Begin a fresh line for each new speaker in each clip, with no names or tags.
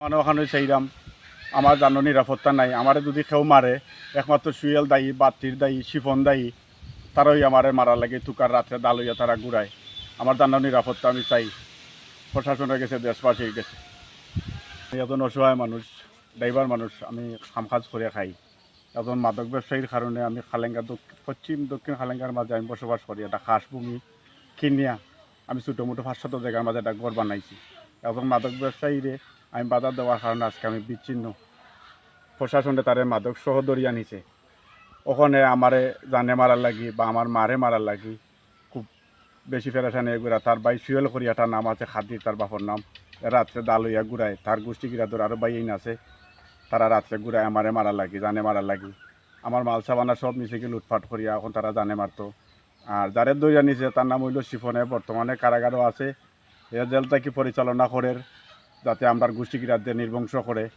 মানে ওখানে চাইলাম আমার জানো নিরাপত্তা নাই। আমারে যদি কেউ মারে, একমাত্র সুয়েল দায়ী, বাতির দায়ী, শিফন দায়ী, তারাই আমারে মারা লাগে তুকার রাত্রে দালইয়া তারা ঘুরায়। আমার জানো নিরাপত্তা, আমি চাই। প্রশাসনের গেছে দেশবাসী গেছে এজন অসহায় মানুষ, ড্রাইভার মানুষ, আমি কাজ করে খাই। এজন মাদক ব্যবসায়ীর কারণে আমি খালেঙ্গা পশ্চিম, দক্ষিণ খালেঙ্গার মাঝে আমি বসবাস করি। একটা খাসভূমি কিনিয়া আমি ছোটো মোটো পাঁচশত জায়গার মাঝে একটা ঘর বানাইছি। এখন মাদক ব্যবসায়ীরে আমি বাধা দেওয়ার কারণে আজকে আমি বিচ্ছিন্ন। প্রশাসনে তারে মাদক সহ দরিয়া নিছে ওখানে আমারে জানে মারার লাগি বা আমার মারে মারার লাগি, খুব বেশি ফেরাসানি এগুলা। তার বাই সুয়েল করিয়া তার নাম আছে খাদি, তার বাপর নাম। রাত্রে দালইয়া ঘুরায়, তার গোষ্ঠী গিরা ধর আরও বাইন আছে। তারা রাত্রে ঘুরায় আমারে মারার লাগি, জানে মারার লাগি। আমার মাল সাবানা সব নিচে কি লুটপাট করিয়া এখন তারা জানে মারতো। আর যারে দইয়া নিছে তার নাম হইল শিফনে, বর্তমানে কারাগারও আছে। এ জেল থেকে পরিচালনা করে যাতে আমরা গোষ্ঠীগিরাদের নির্বংশ করে।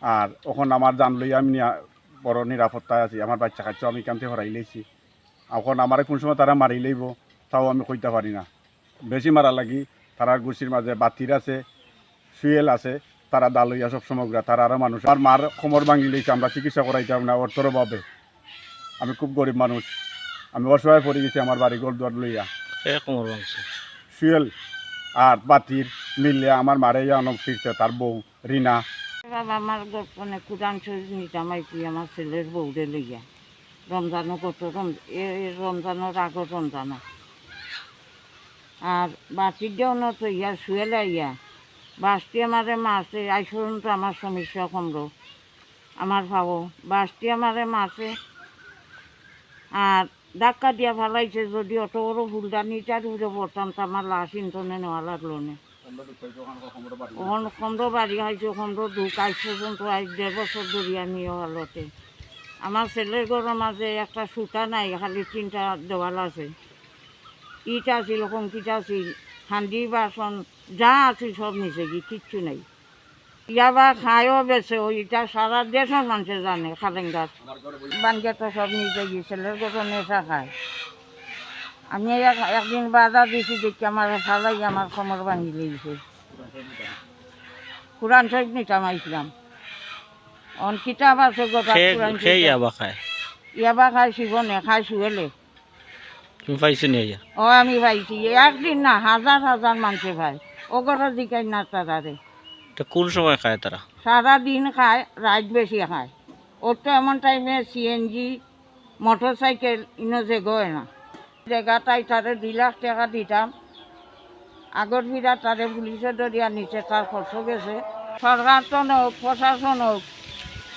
আর ওখন আমার জানলই আমি নিয়া- বড় নিরাপত্তায় আছি আমার বাচ্চা কাচ্চা আমি কান্তি হরাই লেছি এখন আমার কোন সময় তারা মারি লইব তাও আমি কইতে পারি না। বেশি মারা লাগি তারার গোষ্ঠীর মাঝে বাতির আছে সুয়েল আছে তারা দালইয়া সব সমগ্রা তারা আরও মানুষ। আর মার কোমর ভাঙি লইছে আমরা চিকিৎসা করাইতাম না অর্থর অভাবে। আমি খুব গরিব মানুষ আমি অসহায় পড়ে গেছি আমার বাড়ি ঘর দুয়ার লইয়া
কোমর ভাঙছে।
সুয়েল আর বাতির মিললে আমার মারে অনব ফিরছে তার বউ, রিনা।
বাবা, আমার মানে কোরআন শরীফ নিতাম আর কি, আমার ছেলের বউরে লইয়া। রমজানও এ রমজানের আগত রমজানা। আর বাতির দেওয়া তো ইয়া শুয়েলে ইয়া। বাসটি আমারে মাসে আইসরণ তো আমার সমস্যা কমল আমার ভাবো, বাসটি আমারে মাসে আর ধাক্কা দিয়া ফেলাইছে যদি অত বড় ফুলদানিটার উড়ে পড়তাম তো আমার লাশ ইন্তনে নেওয়া লাগল না। ওখান খন্দ বাড়ি খাইছো খন্দ দুঃখ আজ পর্যন্ত, আজ দেড় বছর ধরে আমি হালতে। আমার ছেলের ঘরের মাঝে একটা সুতা নাই, খালি তিনটা দেওয়াল আছে। ইট আছিল কংকিট আছিল হান্দি বাসন যা আছিল সব নিচে কি কিচ্ছু নাই। ইয়াবা খায়ও বেছে ওইটা সারা দেশের মানুষে জানে খালেঙ্গার। বানকে তো সব নিচে গিয়ে ছেলের নেশা খায়। আমি এক- একদিন বাধা দিছি দেখি আমার ফালাই আমার কোমর ভাঙি লেগেছে কোরআন শরীফ নিতাম আইছিলাম অন কিতাব আছে গোটা কোরআন
ইয়াবা খায়।
ইয়াবা খাই শিবনে খাই শুয়েলে।
তুমি পাইছো নি
ও আমি পাইছি। একদিন না হাজার হাজার মানুষে ভাই ও কথা দিকাই না তারারে।
এটা কোন সময় খায় তারা?
সারা দিন খায় রাত বেশি খায়। ওর তো এমন টাইমে সিএনজি মোটর সাইকেল ইনো যে গয় না। জায়গাটাই তারে দুই লাখ টাকা দিতাম। আগর ফিরা তারে পুলিশে দরিয়া নিচে তার খরচ গেছে। সরকার তো হোক প্রশাসন হোক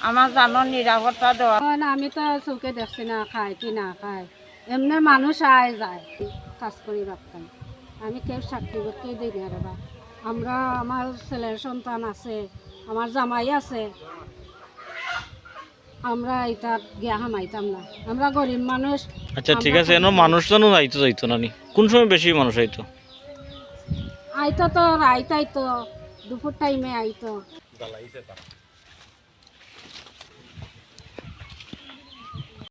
আমার জানোর নিরাপত্তা দেওয়া।
না আমি তো চৌকে দেখছি না খায় কি না খায়। এমনি মানুষ আয় যায় কাজ করি রাখতাম আমি কেউ চাকরি করতে দিই না। আমরা আমার ছেলে সন্তান আছে আমার জামাই আছে আমরা এটা গিয়া হামাইতাম না। আমরা গরিব মানুষ
আচ্ছা ঠিক আছে এনো মানুষজনও যাইতো যাইতো নানি কোন সময় বেশি মানুষ আইতো?
আইতো তো রাইত আইতো দুপুর টাইমে আইতো।